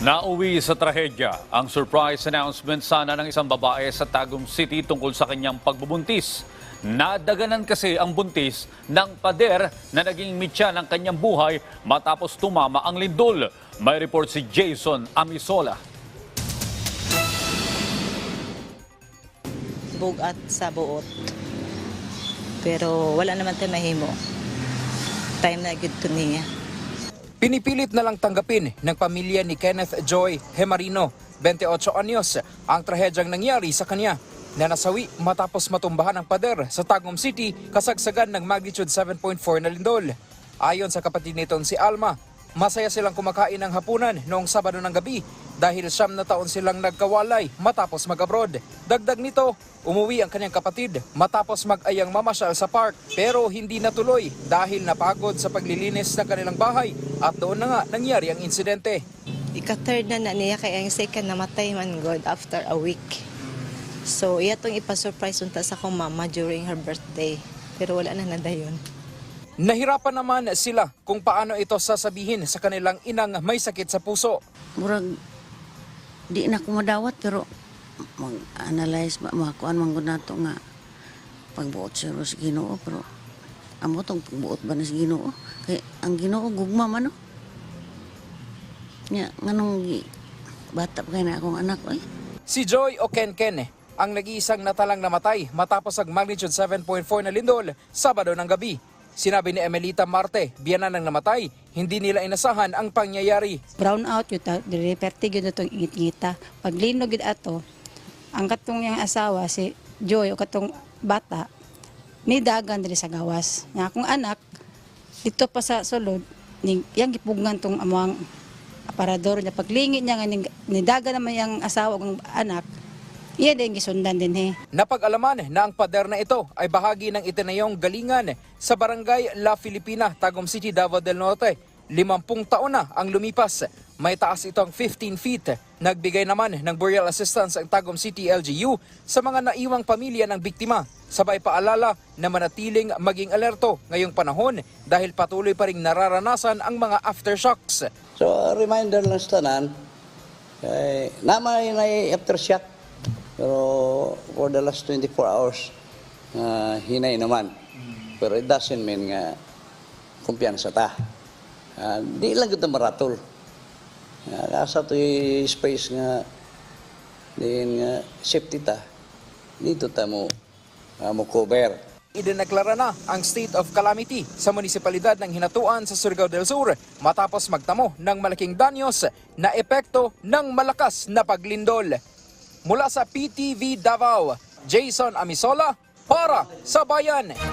Nauwi sa trahedya ang surprise announcement sana ng isang babae sa Tagum City tungkol sa kanyang pagbubuntis. Nadaganan kasi ang buntis ng pader na naging mitya ng kanyang buhay matapos tumama ang lindol. May report si Jason Amisola. bugat sa buot. Pero wala naman tayo mahimo. Time na good to niya. Pinipilit na lang tanggapin ng pamilya ni Kenneth Joy Hemarino, 28 anyos, ang trahedyang nangyari sa kanya na nasawi matapos matumbahan ng pader sa Tagum City kasagsagan ng magnitude 7.4 na lindol. Ayon sa kapatid nitong si Alma, masaya silang kumakain ng hapunan noong Sabado ng gabi dahil siyam na taon silang nagkawalay matapos mag-abroad. Dagdag nito, umuwi ang kanyang kapatid matapos mag-ayang mamasyal sa park pero hindi natuloy dahil napagod sa paglilinis ng kanilang bahay at doon na nga nangyari ang insidente. Ika-third na na niya kaya ang second namatay man God after a week. So, iya tong ipa-surprise unta sa akong mama during her birthday. Pero wala na nadayon. Nahirapan naman sila kung paano ito sasabihin sa kanilang inang may sakit sa puso. murag di na ko madawat pero mag-analyze ba makuan man gud nato nga pagbuot sa Ginoo pero amo tong pagbuot ba na sa Ginoo kay ang Ginoo gugma man no nya nganong gi bata pa kay na akong anak oy Si Joy Okenken ang nag-iisang natalang namatay matapos ang magnitude 7.4 na lindol Sabado ng gabi. Sinabi ni Emelita Marte, biyanan ng namatay, hindi nila inasahan ang pangyayari. brown out yun ta dili perti gyud itong ingit-ngita pag linog gyud ato ang katong yang asawa si Joy o katong bata ni dagan diri sa gawas nga akong anak dito pa sa sulod ni yang gipugngan tong among aparador niya paglingi niya ni, dagan naman yang asawa ng anak iya din gisundan din he Napag-alaman na ang pader na ito ay bahagi ng itinayong galingan sa barangay La Filipina, Tagum City, Davao del Norte. Limampung taon na ang lumipas. May taas itong 15 feet. Nagbigay naman ng burial assistance ang Tagum City LGU sa mga naiwang pamilya ng biktima. Sabay paalala na manatiling maging alerto ngayong panahon dahil patuloy pa rin nararanasan ang mga aftershocks. So, a reminder lang sa tanan, kay naman na aftershock, pero for the last 24 hours, uh, hinay naman. Pero it doesn't mean nga kumpiyansa ta. Ah, di lang kita maratol. Uh, asa to yung space nga din nga safety ta. Dito ta mo, mo cover. Idineklara na ang state of calamity sa munisipalidad ng Hinatuan sa Surigao del Sur matapos magtamo ng malaking danyos na epekto ng malakas na paglindol. Mula sa PTV Davao, Jason Amisola para sa Bayan.